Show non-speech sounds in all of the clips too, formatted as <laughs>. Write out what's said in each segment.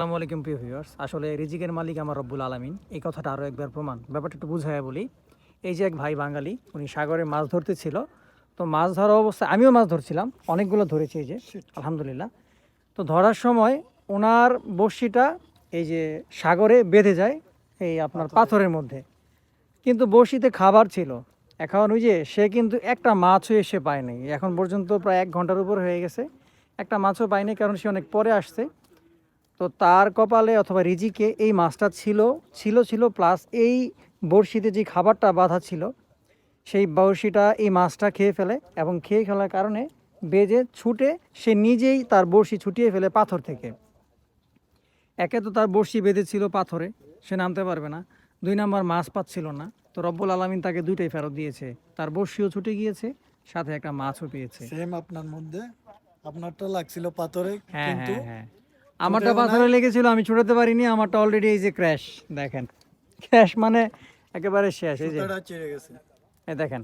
আসসালামু আলাইকুম প্রিয় ভিউয়ার্স আসলে রিজিকের মালিক আমার রব্বুল আলামিন। এই কথাটা আরও একবার প্রমাণ। ব্যাপারটা একটু বুঝাইয়া বলি। এই যে এক ভাই বাঙালি উনি সাগরে মাছ ধরতে ছিল তো মাছ ধরা অবস্থায় আমিও মাছ ধরছিলাম অনেকগুলো ধরেছি এই যে আলহামদুলিল্লাহ। তো ধরার সময় ওনার বড়শিটা এই যে সাগরে বেঁধে যায় এই আপনার পাথরের মধ্যে। কিন্তু বড়শিতে খাবার ছিল। এখন ওই যে সে কিন্তু একটা মাছও এসে পায়নি এখন পর্যন্ত প্রায় এক ঘণ্টার উপর হয়ে গেছে। একটা মাছও পায়নি কারণ সে অনেক পরে আসছে। তো তার কপালে অথবা রিজিকে এই মাছটা ছিল ছিল ছিল প্লাস এই বড়শিতে যে খাবারটা বাঁধা ছিল সেই বড়শিটা এই মাছটা খেয়ে ফেলে এবং খেয়ে ফেলার কারণে বেজে ছুটে সে নিজেই তার বড়শি ছুটিয়ে ফেলে পাথর থেকে। একে তো তার বড়শি বেঁধেছিল পাথরে সে নামতে পারবে না। দুই নাম্বার মাছ পাচ্ছিল না। তো রব্বুল আলমিন তাকে দুইটাই ফেরত দিয়েছে। তার বড়শিও ছুটে গিয়েছে সাথে একটা মাছও পেয়েছে। সেম আপনার মধ্যে। আপনারটা লাগছিল পাথরে হ্যাঁ কিন্তু হ্যাঁ হ্যাঁ। আমারটা পাথরে লেগেছিল আমি ছুটাতে পারিনি আমারটা অলরেডি এই যে ক্র্যাশ দেখেন। ক্র্যাশ মানে একেবারে শেষ এই যে। এই দেখেন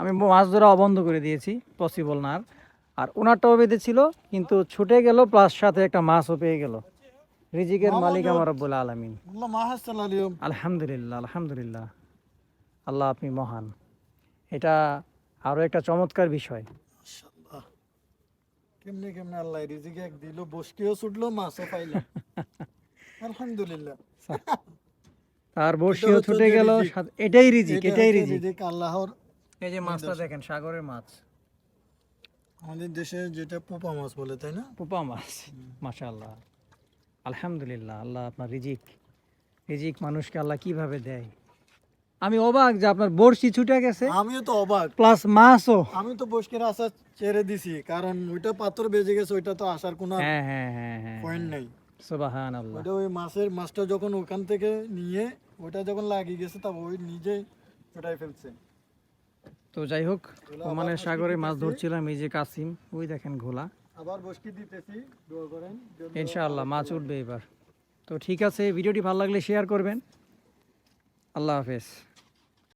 আমি মাছ ধরা অবন্ধ করে দিয়েছি পসিবল না আর। আর ওনারটাও বেঁধেছিল কিন্তু ছুটে গেল প্লাস সাথে একটা মাছও পেয়ে গেল। রিজিকের মালিক আমার রব্বুল আলমিন। আলহামদুলিল্লাহ আলহামদুলিল্লাহ। আল্লাহ আপনি মহান। এটা আরও একটা চমৎকার বিষয়। কেমনে কেমনে আল্লাহ রিজিকে এক দিল বসকিও ছুটলো মাছও পাইলাম <laughs> আলহামদুলিল্লাহ। <laughs> তার বর্ষিও হচ্ছে ছুটে গেল এটাই রিজিক এটাই রিজিক। আল্লাহর এই যে মাছটা দেখেন সাগরের মাছ। আমাদের দেশে যেটা পোপা মাছ বলে তাই না? পুপা মাছ মাশাআল্লাহ। আলহামদুলিল্লাহ আল্লাহ আপনার রিজিক। রিজিক মানুষকে আল্লাহ কীভাবে দেয়? আমি অবাক যে আপনার বড়শি ছুটে গেছে। আমিও তো অবাক। প্লাস মাছও। আমি তো বসকের আশা ছেড়ে দিছি কারণ ওইটা পাথর বেজে গেছে ওইটা তো আসার কোনো হ্যাঁ হ্যাঁ হ্যাঁ হ্যাঁ পয়েন্ট নেই। সুবাহান আল্লাহ ওইটা ওই মাছের মাছটা যখন ওখান থেকে নিয়ে ওইটা যখন লাগিয়ে গেছে তা ওই নিজেই ওটাই ফেলছে। তো যাই হোক ওমানের সাগরে মাছ ধরছিলাম এই যে কাসিম ওই দেখেন ঘোলা। আবার বসকি দিতেছি দোয়া করেন ইনশাআল্লাহ মাছ উঠবে এবার। তো ঠিক আছে ভিডিওটি ভালো লাগলে শেয়ার করবেন। আল্লাহ হাফেজ।